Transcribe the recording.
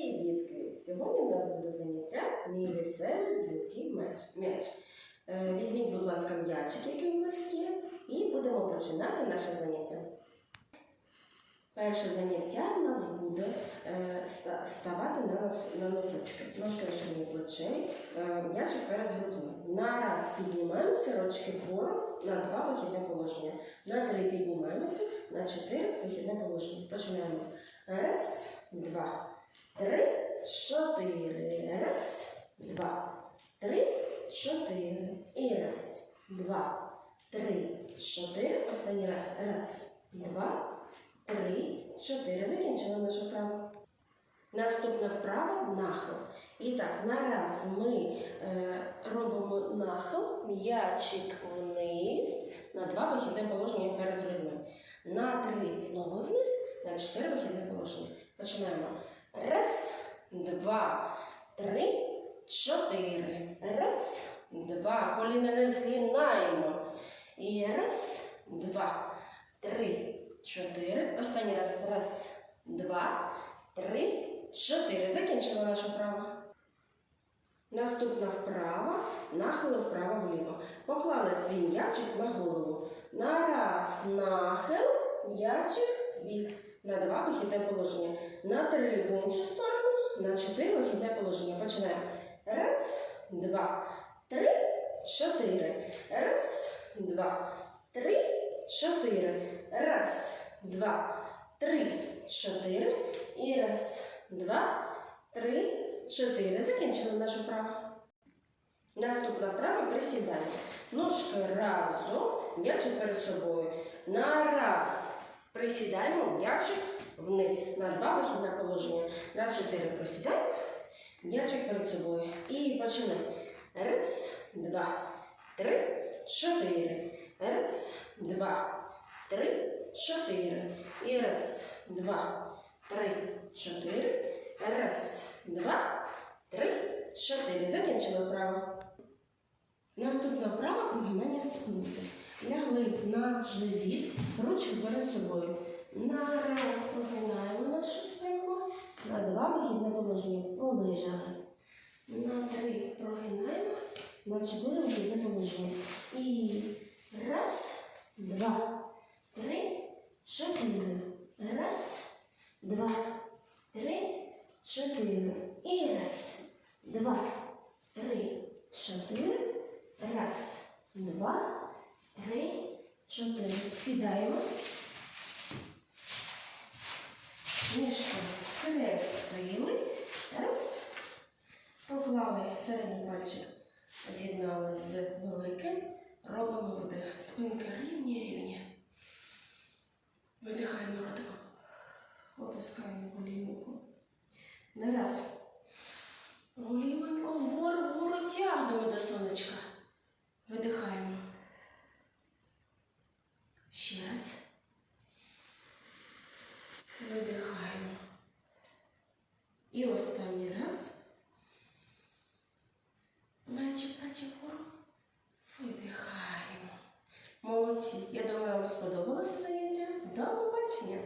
Привіт! Сьогодні в нас буде заняття Мій веселий дзвінкий м'яч. Е, Візьміть, будь ласка, м'ячик, який у вас є, і будемо починати наше заняття. Перше заняття в нас буде е, ставати на, нос, на носочки. Ножки розширені плечей, е, м'ячик перед грудьми. На раз піднімаємося, ручки вгору, на два вихідне положення. На три піднімаємося, на чотири вихідне положення. Починаємо. Раз, два, три, чотири. Раз, два, три, чотири. І раз, два, три, чотири. Останній раз. Раз, два, три, чотири. Закінчили нашу вправу. Наступна вправа нахил. І так, нараз ми е, робимо нахил, м'ячик вниз, на два вихідне положення перед грудьми. На три знову вниз, на чотири вихідне положення. Починаємо. Раз, два, три, чотири. Раз, два. Коліна не згинаємо. І раз, два, три, чотири. Останній раз. Раз, два, три, чотири. Закінчила нашу вправу. Наступна вправа, нахили вправо-вліво. Поклали свій м'ячик на голову. На раз нахил, м'ячик бік. На два вихідне положення. На три в іншу сторону, на чотири вихідне положення. Починаємо. Раз, два, три, чотири. Раз, два, три, чотири. Раз, два, три, чотири. І раз, два, три, чотири. Закінчили нашу вправу. Наступна вправа присідання. Ножки разом, м'ячик перед собою. На раз присідаємо, м'ячик вниз. На два вихідне положення. На чотири присідаємо, м'ячик перед собою. І починаємо. Раз, два, три, чотири. Раз, два, три, чотири. І раз, два, три, чотири. Раз, два, три, чотири. Закінчили вправу. Наступна вправа прогинання спинки. Лягли на живіт, ручки перед собою. На раз прогинаємо нашу спинку, на два вихідне положення. Полежали. На три прогинаємо, на чотири вихідне положення. І раз, два, три, чотири. Раз, два, три, чотири. І раз, два, три, чотири. Раз, два, три, чотири. Сідаємо. Ніжки схрестили. Раз. Поклали середній пальчик, з'єднали з великим. Робимо вдих. Спинка рівні, рівні. Видихаємо ротиком. Опускаємо голівку. Не раз. Голівенько вгору, вгору тягнемо до сонечка. Видихаємо. Ще раз. Видихаємо. І останній раз. Плечі, плечі вгору. Видихаємо. Молодці. Я думаю, вам сподобалося заняття. До побачення.